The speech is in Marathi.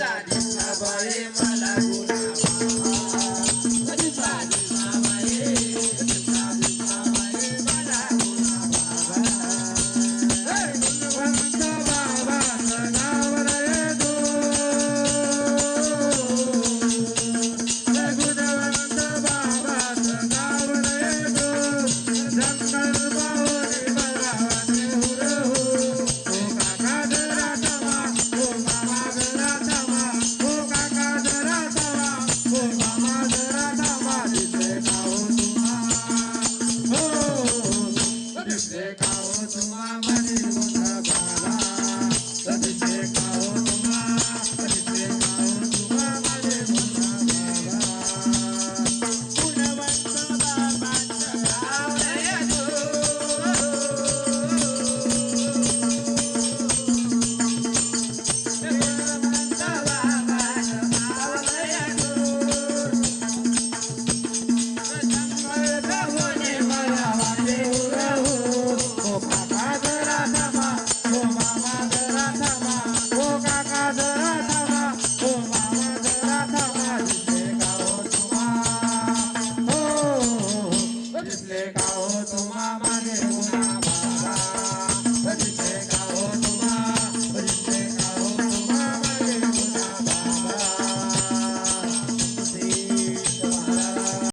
Daddy. محمود وعمل المتابعه তোমা মানে বাবা